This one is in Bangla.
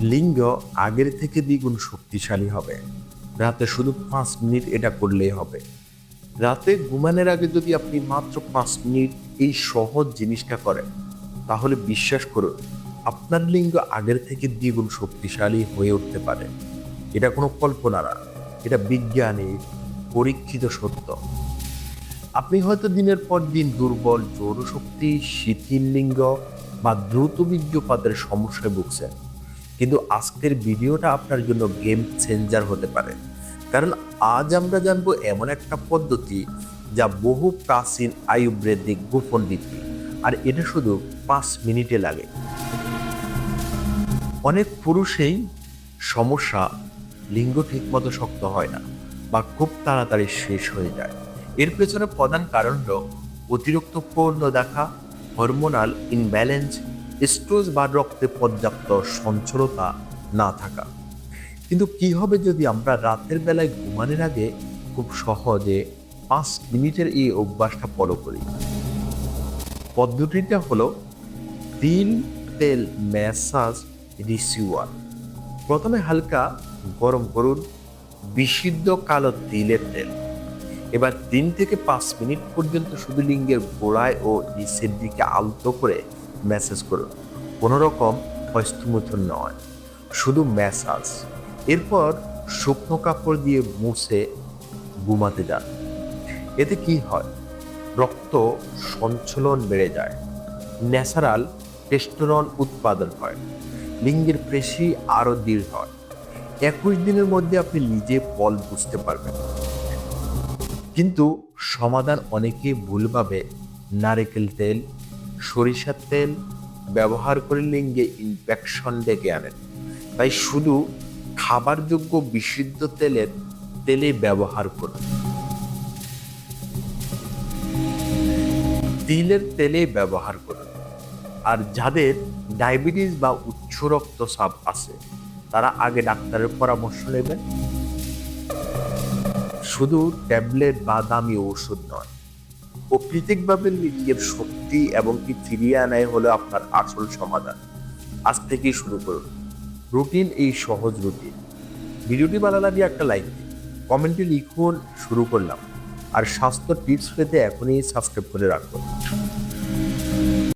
লিঙ্গ আগের থেকে দ্বিগুণ শক্তিশালী হবে। রাতে শুধু পাঁচ মিনিট এটা করলেই হবে। রাতে ঘুমানোর আগে যদি আপনি মাত্র পাঁচ মিনিট এই সহজ জিনিসটা করেন, তাহলে বিশ্বাস করুন, আপনার লিঙ্গ আগের থেকে দ্বিগুণ শক্তিশালী হয়ে উঠতে পারে। এটা কোনো কল্পনা না, এটা বিজ্ঞানী, পরীক্ষিত সত্য। আপনি হয়তো দিনের পর দিন দুর্বল জৌরশক্তি শিথিল লিঙ্গ বা দ্রুত বীর্যপাতের সমস্যায় ভুগছেন। কিন্তু আজকের ভিডিওটা আপনার জন্য গেম চেঞ্জার হতে পারে। কারণ আজ আমরা জানব এমন একটা পদ্ধতি যা বহু প্রাচীন আয়ু বৃদ্ধিক গোপন নীতি, আর এটা শুধু পাঁচ মিনিটে লাগে। অনেক পুরুষেই সমস্যা লিঙ্গ ঠিকমতো শক্ত হয় না বা খুব তাড়াতাড়ি শেষ হয়ে যায়। এর পেছনে প্রধান কারণ হল অতিরিক্ত পণ্য দেখা হরমোনাল ইনব্যালেন্স স্ট্রোজ বা রক্তে পর্যাপ্ত সঞ্চলতা না থাকা। কিন্তু কি হবে যদি আমরা রাতের বেলায় ঘুমানোর আগে খুব সহজে পাঁচ মিনিটের এই অভ্যাসটা ফলো করি? পদ্ধতিটা হলো তিল তেল ম্যাসাজ রিসিওয়ার প্রথমে হালকা গরম করুন, বিশুদ্ধ কালো তিলের তেল। এবার তিন থেকে পাঁচ মিনিট পর্যন্ত শুধু লিঙ্গের গোড়ায় ও নিচের দিকে আলতো করে ম্যাসেজ করুন কোনো রকম হস্তমুথন নয়, শুধু ম্যাসাজ এরপর শুকনো কাপড় দিয়ে মুছে ঘুমাতে যান। এতে কি হয়? রক্ত সঞ্চলন বেড়ে যায়। ন্যাচারাল টেস্টোরন উৎপাদন হয়। লিঙ্গের পেশি আরও দৃঢ় হয়। একুশ দিনের মধ্যে আপনি নিজে ফল বুঝতে পারবেন। কিন্তু সমাধান অনেকে ভুলভাবে নারকেল তেল সরিষার তেল ব্যবহার করে লিঙ্গে ইনফেকশন ডেকে আনেন। তাই শুধু খাবারযোগ্য বিশুদ্ধ তেলের তেলে ব্যবহার করুন। তিলের তেলে ব্যবহার করুন। আর যাদের ডায়াবেটিস বা উচ্চ রক্তচাপ আছে, তারা আগে ডাক্তারের পরামর্শ নেবেন। শুধু ট্যাবলেট বা দামি ওষুধ নয় অপ্রীতিকভাবে নিজের শক্তি এবং কি ফিরিয়ে আনাই হলো আপনার আসল সমাধান। আজ থেকেই শুরু করুন। রুটিন এই সহজ রুটিন। ভিডিওটি ভালো লাগলে একটা লাইক দিন, কমেন্টে লিখুন, শুরু করলাম। আর স্বাস্থ্য টিপস পেতে এখনই সাবস্ক্রাইব করে রাখুন।